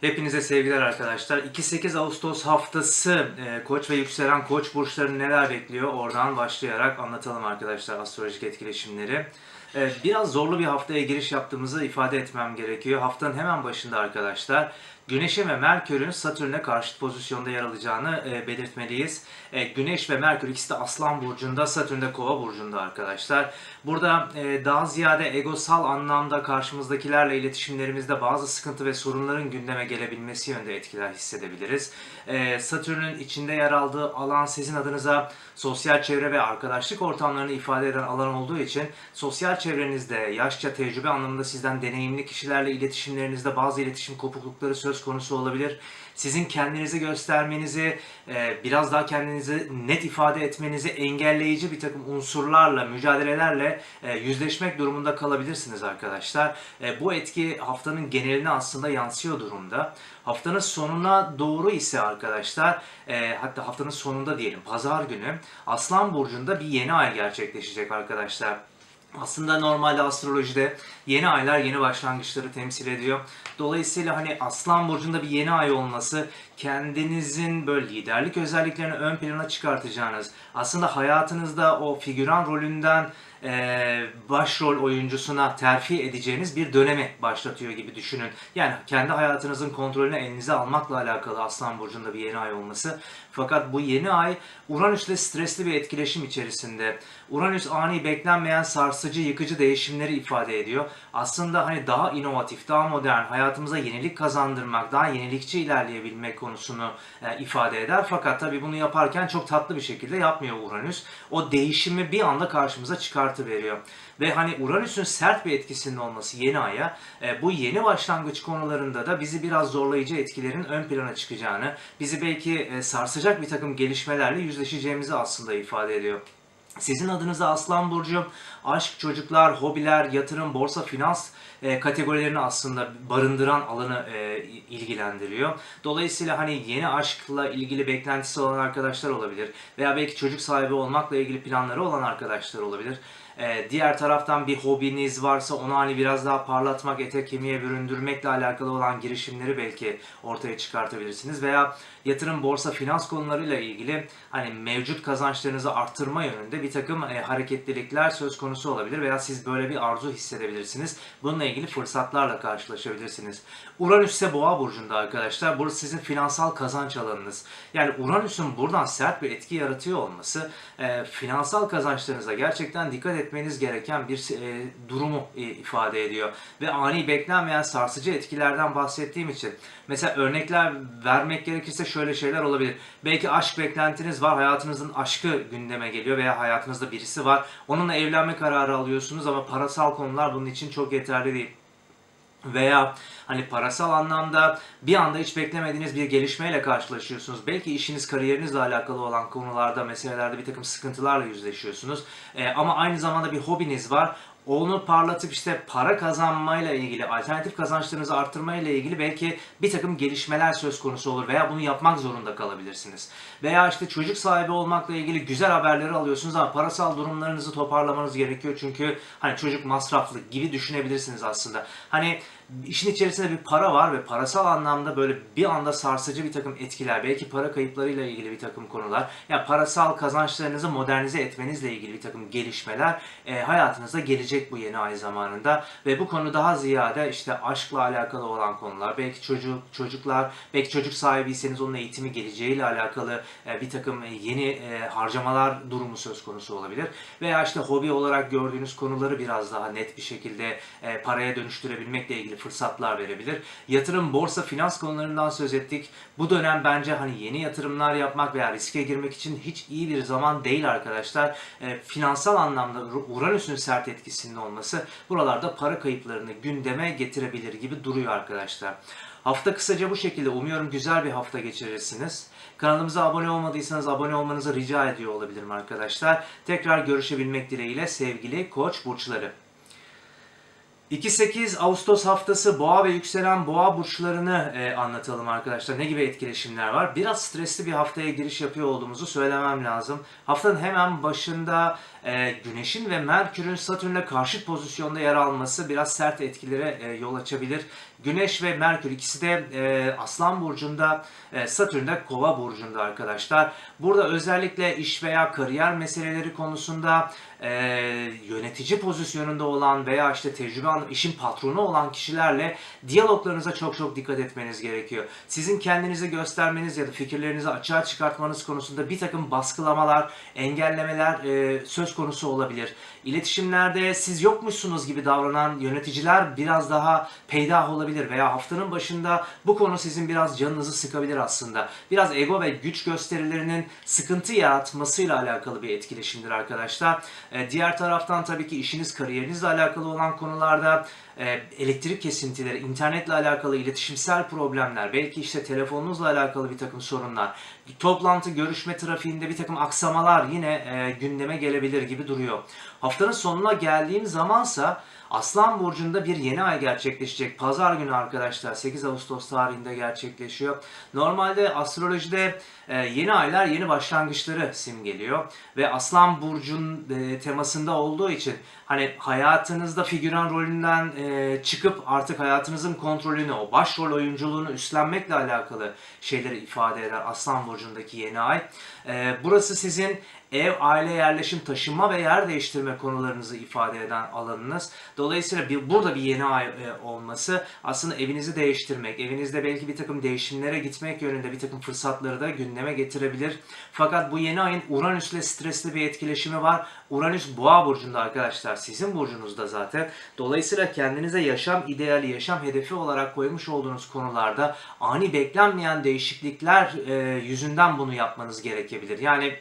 Hepinize sevgiler arkadaşlar. 2-8 Ağustos haftası e, Koç ve yükselen Koç burçlarını neler bekliyor? Oradan başlayarak anlatalım arkadaşlar astrolojik etkileşimleri. E, biraz zorlu bir haftaya giriş yaptığımızı ifade etmem gerekiyor. Haftanın hemen başında arkadaşlar Güneş'in ve Merkür'ün Satürn'e karşıt pozisyonda yer alacağını e, belirtmeliyiz. E, Güneş ve Merkür ikisi de Aslan Burcu'nda, Satürn de Kova Burcu'nda arkadaşlar. Burada e, daha ziyade egosal anlamda karşımızdakilerle iletişimlerimizde bazı sıkıntı ve sorunların gündeme gelebilmesi yönde etkiler hissedebiliriz. E, Satürn'ün içinde yer aldığı alan sizin adınıza sosyal çevre ve arkadaşlık ortamlarını ifade eden alan olduğu için sosyal çevrenizde yaşça tecrübe anlamında sizden deneyimli kişilerle iletişimlerinizde bazı iletişim kopuklukları söz konusu olabilir. Sizin kendinizi göstermenizi, e, biraz daha kendinizi net ifade etmenizi engelleyici bir takım unsurlarla, mücadelelerle e, yüzleşmek durumunda kalabilirsiniz arkadaşlar. E, Bu etki haftanın geneline aslında yansıyor durumda. Haftanın sonuna doğru ise arkadaşlar, hatta haftanın sonunda diyelim, pazar günü Aslan Burcu'nda bir yeni ay gerçekleşecek arkadaşlar. Aslında normalde astrolojide yeni aylar yeni başlangıçları temsil ediyor. Dolayısıyla hani Aslan Burcu'nda bir yeni ay olması kendinizin böyle liderlik özelliklerini ön plana çıkartacağınız, aslında hayatınızda o figüran rolünden e, başrol oyuncusuna terfi edeceğiniz bir dönemi başlatıyor gibi düşünün. Yani kendi hayatınızın kontrolünü elinize almakla alakalı Aslan Burcu'nda bir yeni ay olması. Fakat bu yeni ay Uranüs'le stresli bir etkileşim içerisinde. Uranüs ani beklenmeyen sarsıcı, yıkıcı değişimleri ifade ediyor. Aslında hani daha inovatif, daha modern, hayatımıza yenilik kazandırmak, daha yenilikçi ilerleyebilmek konusunu e, ifade eder. Fakat tabii bunu yaparken çok tatlı bir şekilde yapmıyor Uranüs. O değişimi bir anda karşımıza çıkartıveriyor. Ve hani Uranüs'ün sert bir etkisinin olması yeni aya e, bu yeni başlangıç konularında da bizi biraz zorlayıcı etkilerin ön plana çıkacağını, bizi belki e, sarsacak bir takım gelişmelerle yüzleşeceğimizi aslında ifade ediyor. Sizin adınıza Aslan Burcu, aşk, çocuklar, hobiler, yatırım, borsa, finans e, kategorilerini aslında barındıran alanı e, ilgilendiriyor. Dolayısıyla hani yeni aşkla ilgili beklentisi olan arkadaşlar olabilir veya belki çocuk sahibi olmakla ilgili planları olan arkadaşlar olabilir. E, diğer taraftan bir hobiniz varsa onu hani biraz daha parlatmak, ete kemiğe büründürmekle alakalı olan girişimleri belki ortaya çıkartabilirsiniz veya yatırım, borsa, finans konularıyla ilgili hani mevcut kazançlarınızı arttırma yönünde bir takım e, hareketlilikler söz konusu olabilir veya siz böyle bir arzu hissedebilirsiniz. Bununla ilgili fırsatlarla karşılaşabilirsiniz. Uranüs ise Boğa burcunda arkadaşlar. Burası sizin finansal kazanç alanınız. Yani Uranüs'ün buradan sert bir etki yaratıyor olması e, finansal kazançlarınıza gerçekten dikkat etmeniz gereken bir e, durumu e, ifade ediyor. Ve ani beklenmeyen sarsıcı etkilerden bahsettiğim için mesela örnekler vermek gerekirse şöyle şeyler olabilir. Belki aşk beklentiniz var, hayatınızın aşkı gündeme geliyor veya hayatınızda birisi var. Onunla evlenme kararı alıyorsunuz ama parasal konular bunun için çok yeterli değil veya hani parasal anlamda bir anda hiç beklemediğiniz bir gelişmeyle karşılaşıyorsunuz. Belki işiniz, kariyerinizle alakalı olan konularda, meselelerde bir takım sıkıntılarla yüzleşiyorsunuz. Ee, ama aynı zamanda bir hobiniz var. Onu parlatıp işte para kazanmayla ilgili, alternatif kazançlarınızı arttırmayla ilgili belki bir takım gelişmeler söz konusu olur veya bunu yapmak zorunda kalabilirsiniz. Veya işte çocuk sahibi olmakla ilgili güzel haberleri alıyorsunuz ama parasal durumlarınızı toparlamanız gerekiyor çünkü hani çocuk masraflı gibi düşünebilirsiniz aslında. Hani işin içerisinde bir para var ve parasal anlamda böyle bir anda sarsıcı bir takım etkiler, belki para kayıplarıyla ilgili bir takım konular, ya yani parasal kazançlarınızı modernize etmenizle ilgili bir takım gelişmeler e, hayatınıza gelecek bu yeni ay zamanında. Ve bu konu daha ziyade işte aşkla alakalı olan konular, belki çocuk çocuklar, belki çocuk sahibiyseniz onun eğitimi geleceğiyle alakalı e, bir takım yeni e, harcamalar durumu söz konusu olabilir. Veya işte hobi olarak gördüğünüz konuları biraz daha net bir şekilde e, paraya dönüştürebilmekle ilgili fırsatlar verebilir. Yatırım, borsa, finans konularından söz ettik. Bu dönem bence hani yeni yatırımlar yapmak veya riske girmek için hiç iyi bir zaman değil arkadaşlar. E, finansal anlamda Uranüs'ün sert etkisinin olması buralarda para kayıplarını gündeme getirebilir gibi duruyor arkadaşlar. Hafta kısaca bu şekilde. Umuyorum güzel bir hafta geçirirsiniz. Kanalımıza abone olmadıysanız abone olmanızı rica ediyor olabilirim arkadaşlar. Tekrar görüşebilmek dileğiyle sevgili koç burçları. 2-8 Ağustos haftası boğa ve yükselen boğa burçlarını e, anlatalım arkadaşlar. Ne gibi etkileşimler var? Biraz stresli bir haftaya giriş yapıyor olduğumuzu söylemem lazım. Haftanın hemen başında e, Güneş'in ve Merkür'ün Satürn'le karşıt pozisyonda yer alması biraz sert etkilere e, yol açabilir. Güneş ve Merkür ikisi de e, Aslan burcunda, e, Satürn de Kova burcunda arkadaşlar. Burada özellikle iş veya kariyer meseleleri konusunda e, yönetici pozisyonunda olan veya işte tecrübe işin patronu olan kişilerle diyaloglarınıza çok çok dikkat etmeniz gerekiyor. Sizin kendinizi göstermeniz ya da fikirlerinizi açığa çıkartmanız konusunda bir takım baskılamalar, engellemeler e, söz konusu olabilir. İletişimlerde siz yokmuşsunuz gibi davranan yöneticiler biraz daha peydah olabilir veya haftanın başında bu konu sizin biraz canınızı sıkabilir aslında. Biraz ego ve güç gösterilerinin sıkıntı yaratmasıyla alakalı bir etkileşimdir arkadaşlar. Ee, diğer taraftan tabii ki işiniz, kariyerinizle alakalı olan konularda e, elektrik kesintileri, internetle alakalı iletişimsel problemler, belki işte telefonunuzla alakalı bir takım sorunlar, toplantı, görüşme trafiğinde bir takım aksamalar yine e, gündeme gelebilir gibi duruyor. Haftanın sonuna geldiğim zamansa Aslan Burcu'nda bir yeni ay gerçekleşecek. Pazar günü arkadaşlar 8 Ağustos tarihinde gerçekleşiyor. Normalde astrolojide e, yeni aylar yeni başlangıçları simgeliyor. Ve Aslan Burcu'nun e, temasında olduğu için hani hayatınızda figüran rolünden e, çıkıp artık hayatınızın kontrolünü, o başrol oyunculuğunu üstlenmekle alakalı şeyleri ifade eder Aslan Burcu'ndaki yeni ay. Burası sizin ev, aile, yerleşim, taşınma ve yer değiştirme konularınızı ifade eden alanınız. Dolayısıyla bir, burada bir yeni ay e, olması aslında evinizi değiştirmek, evinizde belki bir takım değişimlere gitmek yönünde bir takım fırsatları da gündeme getirebilir. Fakat bu yeni ayın Uranüs'le stresli bir etkileşimi var. Uranüs Boğa burcunda arkadaşlar, sizin burcunuzda zaten. Dolayısıyla kendinize yaşam ideali, yaşam hedefi olarak koymuş olduğunuz konularda ani beklenmeyen değişiklikler e, yüzünden bunu yapmanız gerekebilir. Yani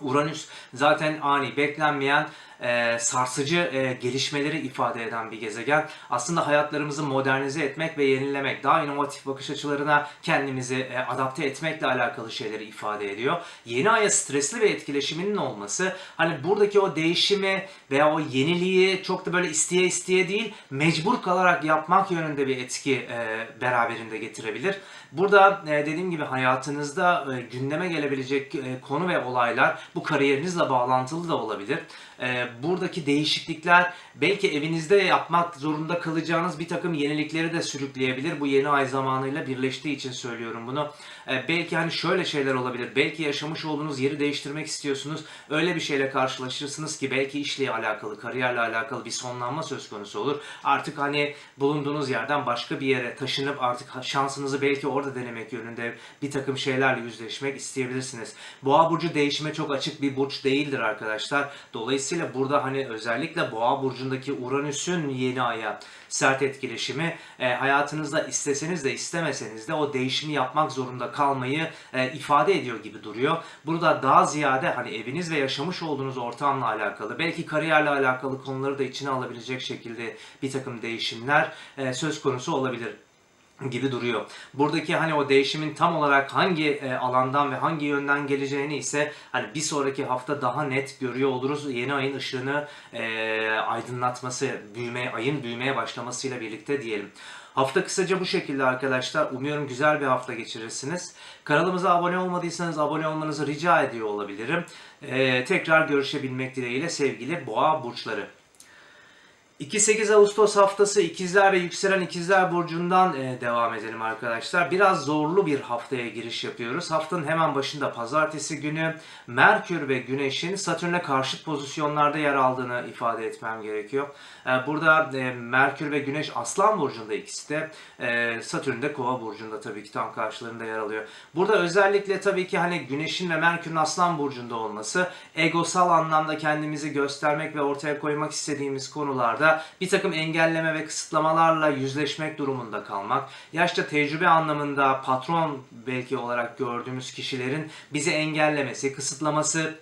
Uranüs zaten ani, beklenmeyen, e, sarsıcı e, gelişmeleri ifade eden bir gezegen. Aslında hayatlarımızı modernize etmek ve yenilemek, daha inovatif bakış açılarına kendimizi e, adapte etmekle alakalı şeyleri ifade ediyor. Yeni aya stresli ve etkileşiminin olması, hani buradaki o değişimi veya o yeniliği çok da böyle isteye isteye değil, mecbur kalarak yapmak yönünde bir etki e, beraberinde getirebilir. Burada e, dediğim gibi hayatınızda e, gündeme gelebilecek e, konu ve olaylar bu kariyerinizle bağlantılı da olabilir. Buradaki değişiklikler belki evinizde yapmak zorunda kalacağınız bir takım yenilikleri de sürükleyebilir. Bu yeni ay zamanıyla birleştiği için söylüyorum bunu. Belki hani şöyle şeyler olabilir. Belki yaşamış olduğunuz yeri değiştirmek istiyorsunuz. Öyle bir şeyle karşılaşırsınız ki belki işle alakalı, kariyerle alakalı bir sonlanma söz konusu olur. Artık hani bulunduğunuz yerden başka bir yere taşınıp artık şansınızı belki orada denemek yönünde bir takım şeylerle yüzleşmek isteyebilirsiniz. Boğa burcu değişime çok açık bir burç değildir arkadaşlar. Dolayısıyla burada hani özellikle Boğa burcundaki Uranüs'ün yeni aya sert etkileşimi e, hayatınızda isteseniz de istemeseniz de o değişimi yapmak zorunda kalmayı e, ifade ediyor gibi duruyor. Burada daha ziyade hani eviniz ve yaşamış olduğunuz ortamla alakalı belki kariyerle alakalı konuları da içine alabilecek şekilde bir takım değişimler e, söz konusu olabilir gibi duruyor. Buradaki hani o değişimin tam olarak hangi e, alandan ve hangi yönden geleceğini ise hani bir sonraki hafta daha net görüyor oluruz. Yeni ayın ışığını e, aydınlatması, büyüme, ayın büyümeye başlamasıyla birlikte diyelim. Hafta kısaca bu şekilde arkadaşlar. Umuyorum güzel bir hafta geçirirsiniz. Kanalımıza abone olmadıysanız abone olmanızı rica ediyor olabilirim. E, tekrar görüşebilmek dileğiyle sevgili boğa burçları. 2-8 Ağustos haftası ikizler ve yükselen ikizler burcundan e, devam edelim arkadaşlar. Biraz zorlu bir haftaya giriş yapıyoruz. Haftanın hemen başında pazartesi günü Merkür ve Güneş'in Satürn'e karşıt pozisyonlarda yer aldığını ifade etmem gerekiyor. E, burada e, Merkür ve Güneş Aslan burcunda ikisi de Satürn de Kova burcunda tabii ki tam karşılarında yer alıyor. Burada özellikle tabii ki hani Güneş'in ve Merkür'ün Aslan burcunda olması egosal anlamda kendimizi göstermek ve ortaya koymak istediğimiz konularda bir takım engelleme ve kısıtlamalarla yüzleşmek durumunda kalmak, yaşça tecrübe anlamında patron belki olarak gördüğümüz kişilerin bizi engellemesi, kısıtlaması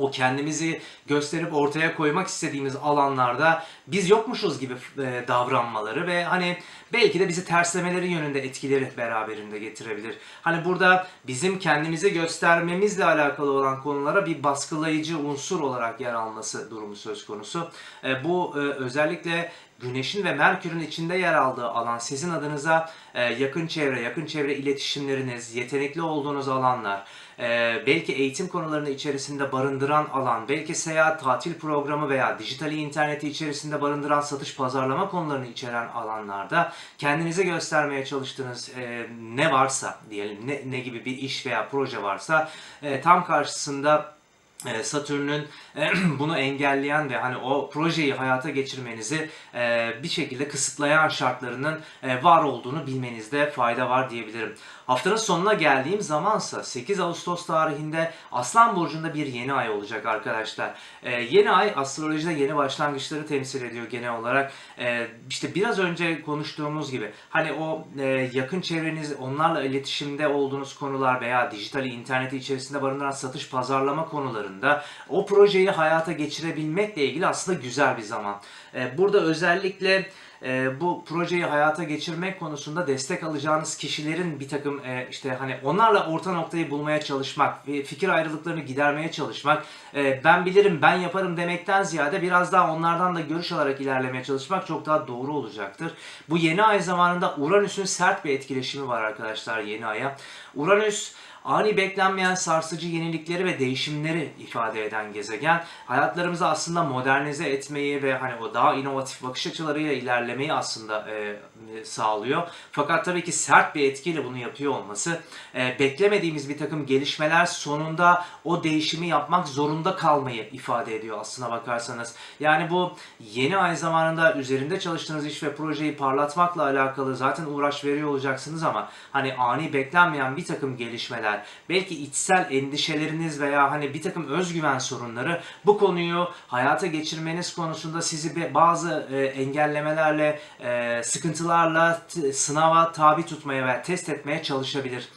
o kendimizi gösterip ortaya koymak istediğimiz alanlarda biz yokmuşuz gibi e, davranmaları ve hani belki de bizi terslemeleri yönünde etkileri beraberinde getirebilir. Hani burada bizim kendimizi göstermemizle alakalı olan konulara bir baskılayıcı unsur olarak yer alması durumu söz konusu. E, bu e, özellikle Güneş'in ve Merkür'ün içinde yer aldığı alan sizin adınıza yakın çevre, yakın çevre iletişimleriniz, yetenekli olduğunuz alanlar, e, belki eğitim konularını içerisinde barındıran alan, belki seyahat, tatil programı veya dijitali interneti içerisinde barındıran satış, pazarlama konularını içeren alanlarda kendinize göstermeye çalıştığınız e, ne varsa diyelim, ne, ne gibi bir iş veya proje varsa e, tam karşısında e, Satürn'ün e, bunu engelleyen ve hani o projeyi hayata geçirmenizi e, bir şekilde kısıtlayan şartlarının var olduğunu bilmenizde fayda var diyebilirim. Haftanın sonuna geldiğim zamansa 8 Ağustos tarihinde Aslan Burcu'nda bir yeni ay olacak arkadaşlar. E, yeni ay astrolojide yeni başlangıçları temsil ediyor genel olarak. E, işte biraz önce konuştuğumuz gibi hani o e, yakın çevreniz onlarla iletişimde olduğunuz konular veya dijital interneti içerisinde barındıran satış pazarlama konularında o projeyi hayata geçirebilmekle ilgili aslında güzel bir zaman. E, burada özellikle e, bu projeyi hayata geçirmek konusunda destek alacağınız kişilerin bir takım e, işte hani onlarla orta noktayı bulmaya çalışmak, fikir ayrılıklarını gidermeye çalışmak, e, ben bilirim ben yaparım demekten ziyade biraz daha onlardan da görüş alarak ilerlemeye çalışmak çok daha doğru olacaktır. Bu yeni ay zamanında Uranüs'ün sert bir etkileşimi var arkadaşlar yeni aya. Uranüs ani beklenmeyen sarsıcı yenilikleri ve değişimleri ifade eden gezegen. Hayatlarımızı aslında modernize etmeyi ve hani o daha inovatif bakış açılarıyla ilerlemeyi aslında e, sağlıyor. Fakat tabii ki sert bir etkiyle bunu yapıyor olması e, beklemediğimiz bir takım gelişmeler sonunda o değişimi yapmak zorunda kalmayı ifade ediyor aslına bakarsanız. Yani bu yeni ay zamanında üzerinde çalıştığınız iş ve projeyi parlatmakla alakalı zaten uğraş veriyor olacaksınız ama hani ani beklenmeyen bir takım gelişmeler, belki içsel endişeleriniz veya hani bir takım özgüven sorunları bu konuyu hayata geçirmeniz konusunda sizi bazı e, engellemelerle, e, sıkıntılarla sınava tabi tutmaya ve test etmeye çalışabilir.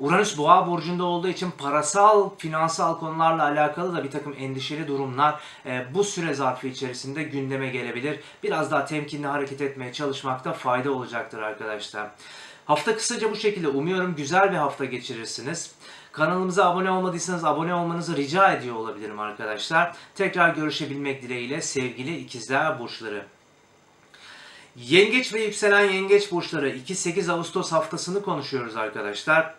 Uranüs boğa burcunda olduğu için parasal, finansal konularla alakalı da bir takım endişeli durumlar e, bu süre zarfı içerisinde gündeme gelebilir. Biraz daha temkinli hareket etmeye çalışmakta fayda olacaktır arkadaşlar. Hafta kısaca bu şekilde. Umuyorum güzel bir hafta geçirirsiniz. Kanalımıza abone olmadıysanız abone olmanızı rica ediyor olabilirim arkadaşlar. Tekrar görüşebilmek dileğiyle sevgili ikizler burçları. Yengeç ve yükselen yengeç burçları 2-8 Ağustos haftasını konuşuyoruz arkadaşlar.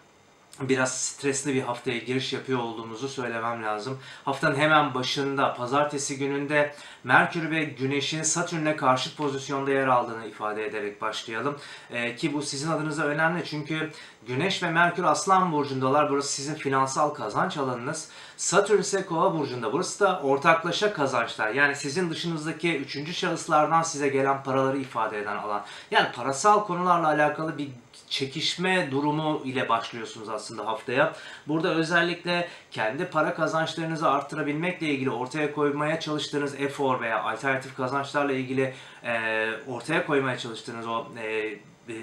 Biraz stresli bir haftaya giriş yapıyor olduğumuzu söylemem lazım. Haftanın hemen başında pazartesi gününde Merkür ve Güneş'in Satürn'le karşıt pozisyonda yer aldığını ifade ederek başlayalım. Ee, ki bu sizin adınıza önemli çünkü Güneş ve Merkür Aslan burcundalar. Burası sizin finansal kazanç alanınız. Satürn ise Kova burcunda. Burası da ortaklaşa kazançlar. Yani sizin dışınızdaki üçüncü şahıslardan size gelen paraları ifade eden alan. Yani parasal konularla alakalı bir çekişme durumu ile başlıyorsunuz aslında haftaya. Burada özellikle kendi para kazançlarınızı arttırabilmekle ilgili ortaya koymaya çalıştığınız efor veya alternatif kazançlarla ilgili e, ortaya koymaya çalıştığınız o e,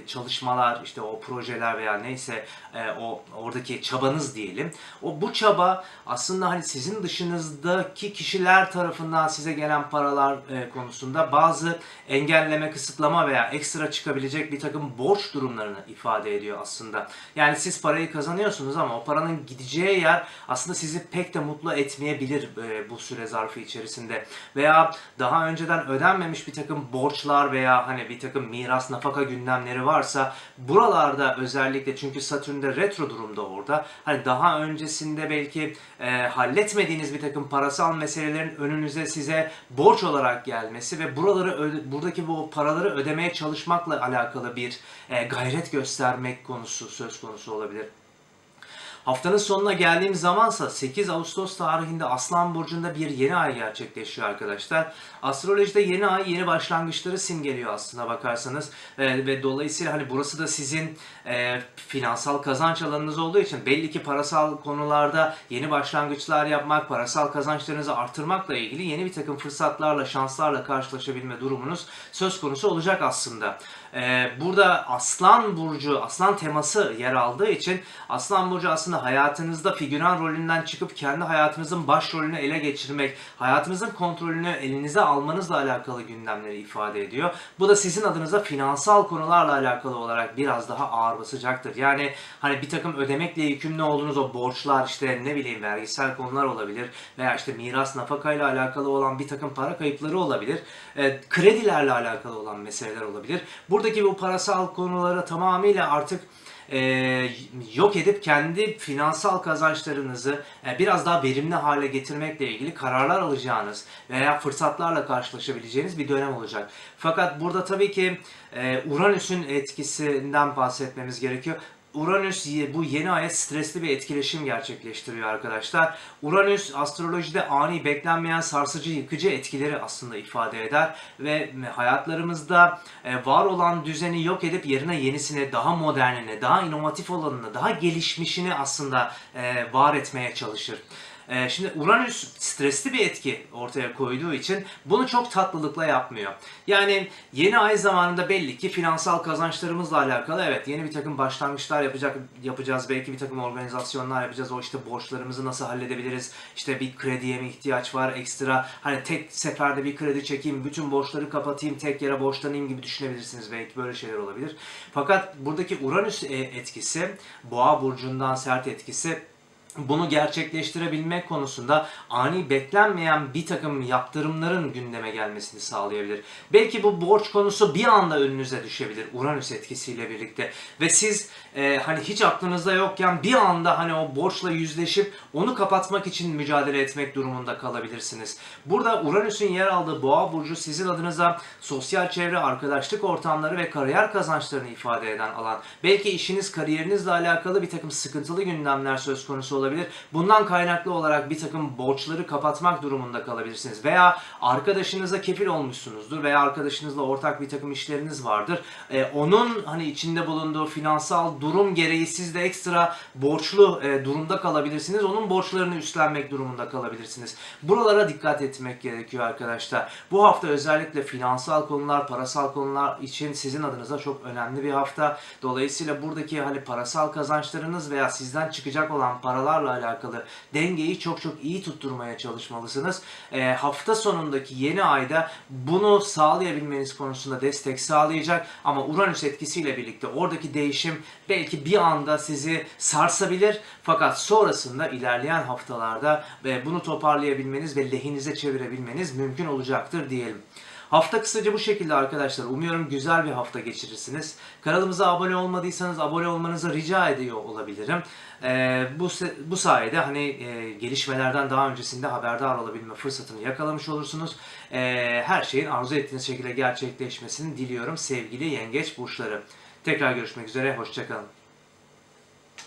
çalışmalar, işte o projeler veya neyse e, o oradaki çabanız diyelim. O bu çaba aslında hani sizin dışınızdaki kişiler tarafından size gelen paralar e, konusunda bazı engelleme, kısıtlama veya ekstra çıkabilecek bir takım borç durumlarını ifade ediyor aslında. Yani siz parayı kazanıyorsunuz ama o paranın gideceği yer aslında sizi pek de mutlu etmeyebilir e, bu süre zarfı içerisinde. Veya daha önceden ödenmemiş bir takım borçlar veya hani bir takım miras, nafaka gündemleri varsa buralarda özellikle çünkü Satürn'de retro durumda orada. Hani daha öncesinde belki e, halletmediğiniz bir takım parasal meselelerin önünüze size borç olarak gelmesi ve buraları buradaki bu paraları ödemeye çalışmakla alakalı bir e, gayret göstermek konusu söz konusu olabilir. Haftanın sonuna geldiğim zamansa 8 Ağustos tarihinde Aslan Burcu'nda bir yeni ay gerçekleşiyor arkadaşlar. Astrolojide yeni ay yeni başlangıçları simgeliyor aslına bakarsanız. Ee, ve dolayısıyla hani burası da sizin e, finansal kazanç alanınız olduğu için belli ki parasal konularda yeni başlangıçlar yapmak, parasal kazançlarınızı artırmakla ilgili yeni bir takım fırsatlarla, şanslarla karşılaşabilme durumunuz söz konusu olacak aslında. Ee, burada Aslan Burcu, Aslan teması yer aldığı için Aslan Burcu aslında hayatınızda figüran rolünden çıkıp kendi hayatınızın başrolünü ele geçirmek, hayatınızın kontrolünü elinize almanızla alakalı gündemleri ifade ediyor. Bu da sizin adınıza finansal konularla alakalı olarak biraz daha ağır basacaktır. Yani hani bir takım ödemekle yükümlü olduğunuz o borçlar işte ne bileyim vergisel konular olabilir veya işte miras nafakayla alakalı olan bir takım para kayıpları olabilir. Ee, kredilerle alakalı olan meseleler olabilir. Buradaki bu parasal konuları tamamıyla artık e, yok edip kendi finansal kazançlarınızı e, biraz daha verimli hale getirmekle ilgili kararlar alacağınız veya fırsatlarla karşılaşabileceğiniz bir dönem olacak. Fakat burada tabii ki e, Uranüs'ün etkisinden bahsetmemiz gerekiyor. Uranüs bu yeni aya stresli bir etkileşim gerçekleştiriyor arkadaşlar. Uranüs astrolojide ani beklenmeyen sarsıcı yıkıcı etkileri aslında ifade eder ve hayatlarımızda e, var olan düzeni yok edip yerine yenisini, daha modernini, daha inovatif olanını, daha gelişmişini aslında e, var etmeye çalışır. Ee, Şimdi Uranüs stresli bir etki ortaya koyduğu için bunu çok tatlılıkla yapmıyor. Yani yeni ay zamanında belli ki finansal kazançlarımızla alakalı evet yeni bir takım başlangıçlar yapacak yapacağız. Belki bir takım organizasyonlar yapacağız. O işte borçlarımızı nasıl halledebiliriz? İşte bir krediye mi ihtiyaç var ekstra? Hani tek seferde bir kredi çekeyim, bütün borçları kapatayım, tek yere borçlanayım gibi düşünebilirsiniz. Belki böyle şeyler olabilir. Fakat buradaki Uranüs e, etkisi, Boğa burcundan sert etkisi bunu gerçekleştirebilmek konusunda ani beklenmeyen bir takım yaptırımların gündeme gelmesini sağlayabilir. Belki bu borç konusu bir anda önünüze düşebilir Uranüs etkisiyle birlikte ve siz e, hani hiç aklınızda yokken bir anda hani o borçla yüzleşip onu kapatmak için mücadele etmek durumunda kalabilirsiniz. Burada Uranüs'ün yer aldığı Boğa burcu sizin adınıza sosyal çevre, arkadaşlık ortamları ve kariyer kazançlarını ifade eden alan. Belki işiniz, kariyerinizle alakalı bir takım sıkıntılı gündemler söz konusu olabilir. Bundan kaynaklı olarak bir takım borçları kapatmak durumunda kalabilirsiniz. Veya arkadaşınıza kefil olmuşsunuzdur veya arkadaşınızla ortak bir takım işleriniz vardır. Ee, onun hani içinde bulunduğu finansal durum gereği siz de ekstra borçlu e, durumda kalabilirsiniz. Onun borçlarını üstlenmek durumunda kalabilirsiniz. Buralara dikkat etmek gerekiyor arkadaşlar. Bu hafta özellikle finansal konular, parasal konular için sizin adınıza çok önemli bir hafta. Dolayısıyla buradaki hani parasal kazançlarınız veya sizden çıkacak olan paralarla alakalı dengeyi çok çok iyi tutturmaya çalışmalısınız. Ee, hafta sonundaki yeni ayda bunu sağlayabilmeniz konusunda destek sağlayacak ama Uranüs etkisiyle birlikte oradaki değişim belki bir anda sizi sarsabilir fakat sonrasında ilerleyen haftalarda e, bunu toparlayabilmeniz ve lehinize çevirebilmeniz mümkün olacaktır diyelim. Hafta kısaca bu şekilde arkadaşlar. Umuyorum güzel bir hafta geçirirsiniz. Kanalımıza abone olmadıysanız abone olmanızı rica ediyor olabilirim. Ee, bu bu sayede hani e, gelişmelerden daha öncesinde haberdar olabilme fırsatını yakalamış olursunuz. Ee, her şeyin arzu ettiğiniz şekilde gerçekleşmesini diliyorum sevgili yengeç burçları. Tekrar görüşmek üzere, hoşçakalın.